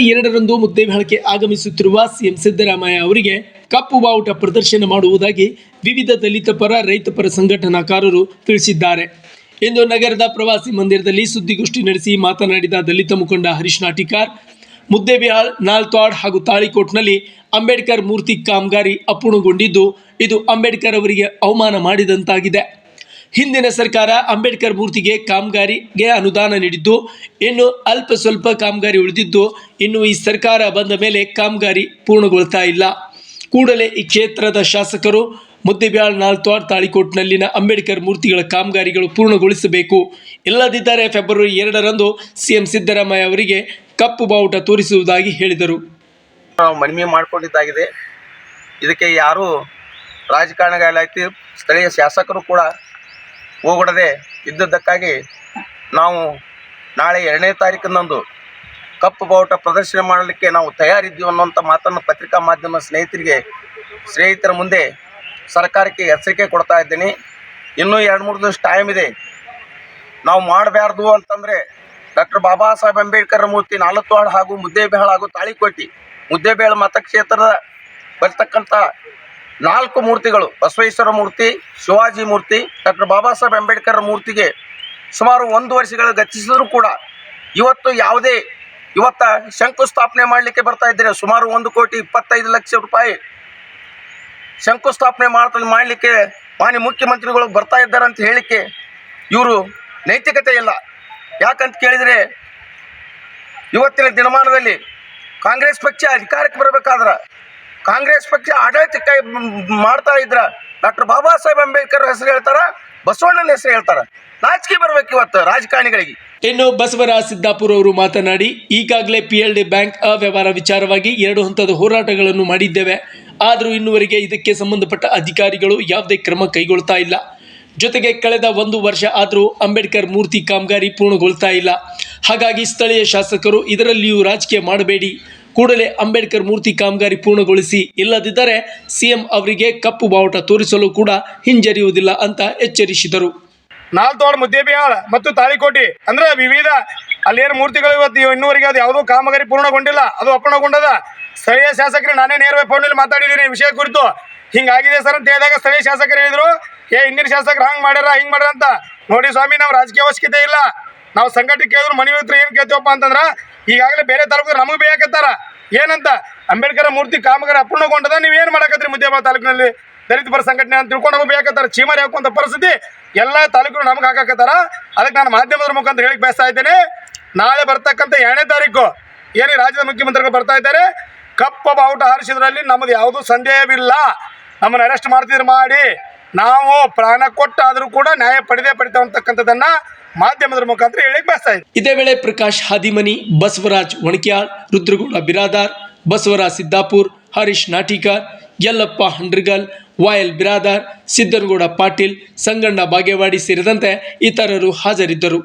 ಎರಡರಂದು ಮುದ್ದೇಬಿಹಾಳಕ್ಕೆ ಆಗಮಿಸುತ್ತಿರುವ ಸಿಎಂ ಸಿದ್ದರಾಮಯ್ಯ ಅವರಿಗೆ ಕಪ್ಪು ಬಾವುಟ ಪ್ರದರ್ಶನ ಮಾಡುವುದಾಗಿ ವಿವಿಧ ದಲಿತ ಪರ, ರೈತ ಪರ ಸಂಘಟನಾಕಾರರು ತಿಳಿಸಿದ್ದಾರೆ. ಇಂದು ನಗರದ ಪ್ರವಾಸಿ ಮಂದಿರದಲ್ಲಿ ಸುದ್ದಿಗೋಷ್ಠಿ ನಡೆಸಿ ಮಾತನಾಡಿದ ದಲಿತ ಮುಖಂಡ ಹರೀಶ್ ನಾಟಿಕಾರ್ ಮುದ್ದೇಬಿಹಾಳ್ ನಾಲ್ತಾಡ್ ಹಾಗೂ ತಾಳಿಕೋಟ್ನಲ್ಲಿ ಅಂಬೇಡ್ಕರ್ ಮೂರ್ತಿ ಕಾಮಗಾರಿ ಅಪೂರ್ಣಗೊಂಡಿದ್ದು, ಇದು ಅಂಬೇಡ್ಕರ್ ಅವರಿಗೆ ಅವಮಾನ ಮಾಡಿದಂತಾಗಿದೆ. ಹಿಂದಿನ ಸರ್ಕಾರ ಅಂಬೇಡ್ಕರ್ ಮೂರ್ತಿಗೆ ಕಾಮಗಾರಿಗೆ ಅನುದಾನ ನೀಡಿದ್ದು, ಇನ್ನು ಅಲ್ಪ ಸ್ವಲ್ಪ ಕಾಮಗಾರಿ ಉಳಿದಿದ್ದು, ಇನ್ನು ಈ ಸರ್ಕಾರ ಬಂದ ಮೇಲೆ ಕಾಮಗಾರಿ ಪೂರ್ಣಗೊಳ್ತಾ ಇಲ್ಲ. ಕೂಡಲೇ ಈ ಕ್ಷೇತ್ರದ ಶಾಸಕರು ಮುದ್ದೆಬ್ಯಾಳ್ ನಾಲ್ತಾಡ್ ತಾಳಿಕೋಟ್ನಲ್ಲಿನ ಅಂಬೇಡ್ಕರ್ ಮೂರ್ತಿಗಳ ಕಾಮಗಾರಿಗಳು ಪೂರ್ಣಗೊಳಿಸಬೇಕು. ಇಲ್ಲದಿದ್ದರೆ ಫೆಬ್ರವರಿ ಎರಡರಂದು ಸಿಎಂ ಸಿದ್ದರಾಮಯ್ಯ ಅವರಿಗೆ ಕಪ್ಪು ಬಾವುಟ ತೋರಿಸುವುದಾಗಿ ಹೇಳಿದರು. ನಾವು ಮನವಿ ಮಾಡಿಕೊಂಡಿದ್ದಾಗಿದೆ. ಇದಕ್ಕೆ ಯಾರೂ ರಾಜಕಾರಣಿಗಳಾಯ್ತು ಸ್ಥಳೀಯ ಶಾಸಕರು ಕೂಡ ಹೋಗೊಡದೆ ಇದ್ದದ್ದಕ್ಕಾಗಿ ನಾವು ನಾಳೆ ಎರಡನೇ ತಾರೀಕಿನಂದು ಕಪ್ಪು ಬಾವುಟ ಪ್ರದರ್ಶನ ಮಾಡಲಿಕ್ಕೆ ನಾವು ತಯಾರಿದ್ದೀವಿ ಅನ್ನುವಂಥ ಮಾತನ್ನು ಪತ್ರಿಕಾ ಮಾಧ್ಯಮ ಸ್ನೇಹಿತರಿಗೆ, ಸ್ನೇಹಿತರ ಮುಂದೆ ಸರ್ಕಾರಕ್ಕೆ ಎಚ್ಚರಿಕೆ ಕೊಡ್ತಾ ಇದ್ದೀನಿ. ಇನ್ನೂ ಎರಡು ಮೂರು ದಿವಸ ಟೈಮ್ ಇದೆ. ನಾವು ಮಾಡಬಾರ್ದು ಅಂತಂದರೆ ಡಾಕ್ಟರ್ ಬಾಬಾ ಸಾಹೇಬ್ ಅಂಬೇಡ್ಕರ್ ಮೂರ್ತಿ ನಾಲ್ಕುವಾಡ ಹಾಗೂ ಮುದ್ದೇಬೇಳ ಹಾಗೂ ತಾಳಿಕೋಟಿ ಮುದ್ದೇಬೇಳ ಮತಕ್ಷೇತ್ರದ ಬರ್ತಕ್ಕಂಥ ನಾಲ್ಕು ಮೂರ್ತಿಗಳು, ಬಸವೇಶ್ವರ ಮೂರ್ತಿ, ಶಿವಾಜಿ ಮೂರ್ತಿ, ಡಾಕ್ಟರ್ ಬಾಬಾ ಸಾಹೇಬ್ ಅಂಬೇಡ್ಕರ್ ಮೂರ್ತಿಗೆ ಸುಮಾರು ಒಂದು ವರ್ಷಗಳು ಗತಿಸಿದರೂ ಕೂಡ ಇವತ್ತು ಯಾವುದೇ ಇವತ್ತ ಶಂಕುಸ್ಥಾಪನೆ ಮಾಡಲಿಕ್ಕೆ ಬರ್ತಾ ಇದ್ದಾರೆ? ಸುಮಾರು ಒಂದು ಕೋಟಿ ಇಪ್ಪತ್ತೈದು ಲಕ್ಷ ರೂಪಾಯಿ ಶಂಕುಸ್ಥಾಪನೆ ಮಾಡ್ತಾ ಮಾಡಲಿಕ್ಕೆ ಮಾನ್ಯ ಮುಖ್ಯಮಂತ್ರಿಗಳು ಬರ್ತಾ ಇದ್ದಾರೆ ಅಂತ ಹೇಳಿಕೆ ಇವರು ನೈತಿಕತೆ ಇಲ್ಲ. ಯಾಕಂತ ಕೇಳಿದರೆ ಇವತ್ತಿನ ದಿನಮಾನದಲ್ಲಿ ಕಾಂಗ್ರೆಸ್ ಪಕ್ಷ ಅಧಿಕಾರಕ್ಕೆ ಬರಬೇಕಾದ್ರೆ ಕಾಂಗ್ರೆಸ್ ಪಕ್ಷ ಆಡಳಿತ ಕೈ ಮಾಡ್ತಾ ಇದ್ರ ಡಾಕ್ಟರ್ ಬಾಬಾ ಸಾಹೇಬ್ ಅಂಬೇಡ್ಕರ್ ಹೆಸರು ಹೇಳ್ತಾರ, ಬಸವಣ್ಣನ ಹೆಸರು ಹೇಳ್ತಾರ. ನಾಚಿಕೆ ಬರ್ಬೇಕು ಇವತ್ತು ರಾಜಕಾರಣಿಗಳಿಗೆ. ಇನ್ನು ಬಸವರಾಜ ಸಿದ್ದಾಪುರ ಅವರು ಮಾತನಾಡಿ, ಈಗಾಗಲೇ ಪಿ ಎಲ್ ಡಿ ಬ್ಯಾಂಕ್ ಅವ್ಯವಹಾರ ವಿಚಾರವಾಗಿ ಎರಡು ಹಂತದ ಹೋರಾಟಗಳನ್ನು ಮಾಡಿದ್ದೇವೆ. ಆದರೂ ಇನ್ನುವರೆಗೆ ಇದಕ್ಕೆ ಸಂಬಂಧಪಟ್ಟ ಅಧಿಕಾರಿಗಳು ಯಾವುದೇ ಕ್ರಮ ಕೈಗೊಳ್ತಾ ಇಲ್ಲ. ಜೊತೆಗೆ ಕಳೆದ ಒಂದು ವರ್ಷ ಆದರೂ ಅಂಬೇಡ್ಕರ್ ಮೂರ್ತಿ ಕಾಮಗಾರಿ ಪೂರ್ಣಗೊಳ್ತಾ ಇಲ್ಲ. ಹಾಗಾಗಿ ಸ್ಥಳೀಯ ಶಾಸಕರು ಇದರಲ್ಲಿಯೂ ರಾಜಕೀಯ ಮಾಡಬೇಡಿ. ಕೂಡಲೇ ಅಂಬೇಡ್ಕರ್ ಮೂರ್ತಿ ಕಾಮಗಾರಿ ಪೂರ್ಣಗೊಳಿಸಿ. ಇಲ್ಲದಿದ್ದರೆ ಸಿಎಂ ಅವರಿಗೆ ಕಪ್ಪು ಬಾವುಟ ತೋರಿಸಲು ಕೂಡ ಹಿಂಜರಿಯುವುದಿಲ್ಲ ಅಂತ ಎಚ್ಚರಿಸಿದರು. ನಾಲ್ತೋಡ್ ಮುದ್ದೇಬಿಹಾಳ ಮತ್ತು ತಾಳಿಕೋಟಿ, ಅಂದ್ರೆ ವಿವಿಧ ಅಲ್ಲೇನು ಮೂರ್ತಿಗಳು ಇವತ್ತು ಇವ್ ಇನ್ನೂವರೆಗೆ ಅದು ಯಾವುದೂ ಕಾಮಗಾರಿ ಪೂರ್ಣಗೊಂಡಿಲ್ಲ, ಅದು ಅಪೂರ್ಣಗೊಂಡದ ಸ್ಥಳೀಯ ಶಾಸಕರು, ನಾನೇ ನೇರವಾಗಿ ಫೋನಲ್ಲಿ ಮಾತಾಡಿದ್ದೀನಿ ವಿಷಯ ಕುರಿತು. ಹಿಂಗಾಗಿದೆ ಸರ್ ಅಂತ ಹೇಳಿದಾಗ ಸ್ಥಳೀಯ ಶಾಸಕರು ಹೇಳಿದ್ರು, ಏ, ಹಿಂದಿನ ಶಾಸಕರು ಹಂಗೆ ಮಾಡ್ಯಾರ, ಹಿಂಗೆ ಮಾಡ್ಯಾರ ಅಂತ. ನೋಡಿ ಸ್ವಾಮಿ, ನಾವು ರಾಜಕೀಯ ಅವಶ್ಯಕತೆ ಇಲ್ಲ. ನಾವು ಸಂಘಟನೆ ಕೇಳಿದ್ರು ಮನೆ ಹತ್ರ ಏನು ಕೇಳ್ತೀವಪ್ಪ ಅಂತಂದ್ರೆ, ಈಗಾಗಲೇ ಬೇರೆ ತಾಲೂಕು ನಮಗೆ ಬೇಕತ್ತಾರ ಏನಂತ? ಅಂಬೇಡ್ಕರ್ ಮೂರ್ತಿ ಕಾಮಗಾರಿ ಅಪೂರ್ಣಗೊಂಡದ, ನೀವು ಏನು ಮಾಡಕತ್ರಿ ಮುದ್ದೇಬಾ ತಾಲೂಕಿನಲ್ಲಿ? ದಲಿತ ಪರ ಸಂಘಟನೆ ಅಂತ ತಿಳ್ಕೊಂಡು ನಮಗೆ ಬೇಕಾಗ್ತಾರ ಚೀಮಾರಿ ಹಾಕುವಂಥ ಪರಿಸ್ಥಿತಿ ಎಲ್ಲ ತಾಲೂಕು ನಮ್ಗೆ ಹಾಕಾಕತ್ತಾರ ಅದಕ್ಕೆ ನಾನು ಮಾಧ್ಯಮದ ಮುಖಾಂತರ ಹೇಳಿಕ್ ಬಯಸ್ತಾ ಇದ್ದೇನೆ. ನಾಳೆ ಬರ್ತಕ್ಕಂಥ ಎರಡನೇ ತಾರೀಕು ಏನು ರಾಜ್ಯದ ಮುಖ್ಯಮಂತ್ರಿಗಳು ಬರ್ತಾ ಇದ್ದಾರೆ, ಕಪ್ಪ ಬಾವುಟ ಹಾರಿಸಿದ್ರಲ್ಲಿ ನಮ್ಮದು ಯಾವುದೂ ಸಂದೇಹವಿಲ್ಲ. ನಮ್ಮನ್ನು ಅರೆಸ್ಟ್ ಮಾಡ್ತಿದ್ರು ಮಾಡಿ. ನಾವು ಪ್ರಾಣ ಕೊಟ್ಟಾದರೂ ಕೂಡ ನ್ಯಾಯ ಪಡೆದೇ ಪಡಿತಾವ ಅಂತಕ್ಕಂಥದ್ದನ್ನ ಮಾಧ್ಯಮದ ಮುಖಾಂತರ ಹೇಳಿಕ್ ಬಯಸ್ತಾ ಇದೆ ಇದೇ ವೇಳೆ ಪ್ರಕಾಶ್ ಹಾದಿಮನಿ, ಬಸವರಾಜ್ ಒಣಕ್ಯಾಳ್, ರುದ್ರಗೌಡ ಬಿರಾದಾರ್, ಬಸವರಾಜ್ ಸಿದ್ದಾಪುರ್, ಹರೀಶ್ ನಾಟಿಕಾರ್, ಯಲ್ಲಪ್ಪ ಹಂಡ್ರಿಗಲ್, ವಾಯಲ್ ಬಿರಾದಾರ್, ಸಿದ್ದನಗೌಡ ಪಾಟೀಲ್, ಸಂಗಣ್ಣ ಬಾಗೇವಾಡಿ ಸೇರಿದಂತೆ ಇತರರು ಹಾಜರಿದ್ದರು.